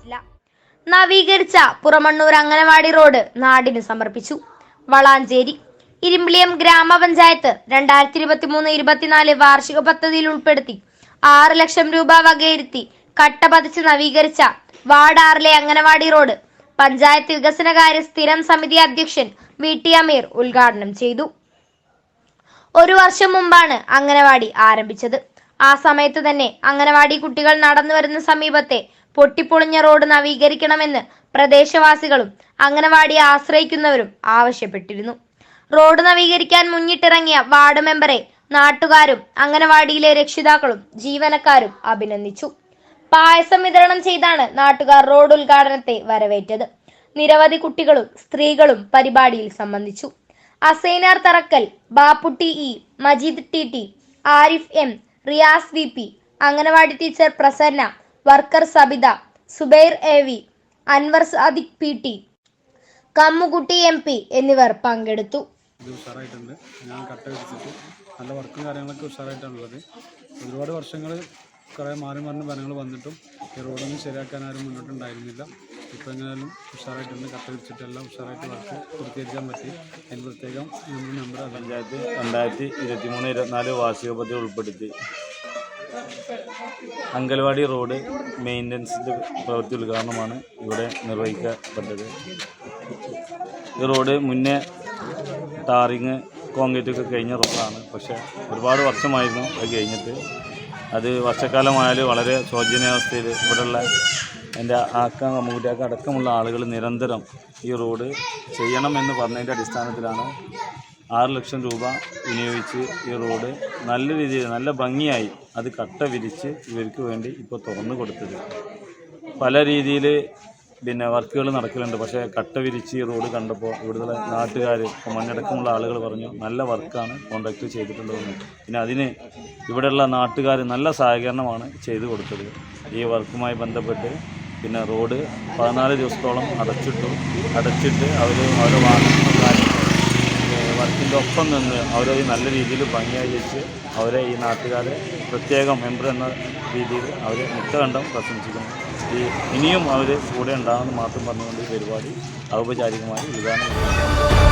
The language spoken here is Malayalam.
സാധിച്ചില്ല നവീകരിച്ച പുറമണ്ണൂർ അംഗനവാടി റോഡ് നാടിന് സമർപ്പിച്ചു. വളാഞ്ചേരി ഇരുമ്പിളിയം ഗ്രാമപഞ്ചായത്ത് രണ്ടായിരത്തി ഇരുപത്തി മൂന്ന് ഇരുപത്തിനാല് വാർഷിക പദ്ധതിയിൽ ഉൾപ്പെടുത്തി ആറ് ലക്ഷം രൂപ വകയിരുത്തി കട്ട പതിച്ച് നവീകരിച്ച വാർഡ് ആറിലെ അംഗനവാടി റോഡ് പഞ്ചായത്ത് വികസനകാര്യ സ്ഥിരം സമിതി അധ്യക്ഷൻ വി. ടി. അമീർ ഉദ്ഘാടനം ചെയ്തു. ഒരു വർഷം മുമ്പാണ് അംഗനവാടി ആരംഭിച്ചത്. ആ സമയത്ത് തന്നെ അംഗനവാടി കുട്ടികൾ നടന്നു വരുന്ന സമീപത്തെ പൊട്ടിപ്പൊളിഞ്ഞ റോഡ് നവീകരിക്കണമെന്ന് പ്രദേശവാസികളും അംഗനവാടിയെ ആശ്രയിക്കുന്നവരും ആവശ്യപ്പെട്ടിരുന്നു. റോഡ് നവീകരിക്കാൻ മുന്നിട്ടിറങ്ങിയ വാർഡ് മെമ്പറെ നാട്ടുകാരും അംഗനവാടിയിലെ രക്ഷിതാക്കളും ജീവനക്കാരും അഭിനന്ദിച്ചു. പായസം വിതരണം ചെയ്താണ് നാട്ടുകാർ റോഡ് ഉദ്ഘാടനത്തെ വരവേറ്റത്. നിരവധി കുട്ടികളും സ്ത്രീകളും പരിപാടിയിൽ സംബന്ധിച്ചു. Asainar Tharakkal Bapputty E Majeed T T Arif M Riyas V P anganwadi teacher Prasanna worker Sabitha Subair A V Anwar Sadiq P T Kammukutty M P എന്നിവർ പങ്കെടുത്തു. ഇത് ഉഷാറായിട്ടുണ്ട്. ഞാൻ കട്ട വെച്ചിട്ട് നല്ല വർക്കും കാര്യങ്ങളൊക്കെ ഉഷാറായിട്ടാണുള്ളത്. ഒരുപാട് വർഷങ്ങൾ കുറേ മാറി മാറിന് ഫലങ്ങൾ വന്നിട്ടും ഈ റോഡൊന്നും ശരിയാക്കാൻ ആരും മുന്നോട്ടുണ്ടായിരുന്നില്ല. ഇപ്പോൾ എങ്ങനെയാലും ഉഷാറായിട്ടുണ്ട്. കട്ട വിരിച്ചിട്ടെല്ലാം ഉഷാറായിട്ട് വർക്ക് പൂർത്തീകരിക്കാൻ പറ്റി. അതിന് പ്രത്യേകം നമ്മുടെ നമ്പർ പഞ്ചായത്ത് രണ്ടായിരത്തി ഇരുപത്തി മൂന്ന് ഇരുപത്തിനാല് വാർഷിക പദ്ധതി ഉൾപ്പെടുത്തി. അങ്കൽവാടി റോഡ് മെയിന്റനൻസിന്റെ പ്രവൃത്തി ഉദ്ഘാടനമാണ് ഇവിടെ നിർവഹിക്കപ്പെട്ടത്. ഈ റോഡ് മുന്നേ ടാറിങ് കോൺക്രീറ്റ് ഒക്കെ കഴിഞ്ഞ റോഡാണ്. പക്ഷേ ഒരുപാട് വർഷമായിരുന്നു അത് കഴിഞ്ഞിട്ട്. അത് വർഷക്കാലമായാലും വളരെ ശോചനീയാവസ്ഥയിൽ ഇവിടെയുള്ള എന്റെ ആക്ക കമ്മൂറ്റാക്ക അടക്കമുള്ള ആളുകൾ നിരന്തരം ഈ റോഡ് ചെയ്യണമെന്ന് പറഞ്ഞതിന്റെ അടിസ്ഥാനത്തിലാണ് ആറ് ലക്ഷം രൂപ വിനിയോഗിച്ച് ഈ റോഡ് നല്ല രീതിയിൽ നല്ല ഭംഗിയായി അത് കട്ട വിരിച്ച് ഇവർക്ക് വേണ്ടി ഇപ്പോൾ തുറന്നു കൊടുത്തത്. പല രീതിയിൽ പിന്നെ വർക്കുകൾ നടക്കലുണ്ട്. പക്ഷേ കട്ട വിരിച്ച് ഈ റോഡ് കണ്ടപ്പോൾ ഇവിടുത്തെ നാട്ടുകാർ മണ്ണടക്കമുള്ള ആളുകൾ പറഞ്ഞു നല്ല വർക്കാണ് കോൺട്രാക്ട് ചെയ്തിട്ടുള്ളതെന്ന്. പിന്നെ അതിന് ഇവിടെയുള്ള നാട്ടുകാർ നല്ല സഹകരണമാണ് ചെയ്തു കൊടുത്തത്. ഈ വർക്കുമായി ബന്ധപ്പെട്ട് പിന്നെ റോഡ് പതിനാല് ദിവസത്തോളം അടച്ചിട്ടു അടച്ചിട്ട് അവർ അവരുടെ വർക്കിന്റെ ഒപ്പം നിന്ന് അവരെ ഈ നല്ല രീതിയിൽ ഭംഗിയായി വെച്ച് അവരെ ഈ നാട്ടുകാരെ പ്രത്യേകം മെമ്പർ എന്ന രീതിയിൽ അവരെ മിക്കകണ്ഠം പ്രശംസിക്കുന്നു. ഈ ഇനിയും അവർ കൂടെ ഉണ്ടാകുമെന്ന് മാത്രം പറഞ്ഞുകൊണ്ട് ഈ പരിപാടി ഔപചാരികമായി ഉദ്ഘാടനം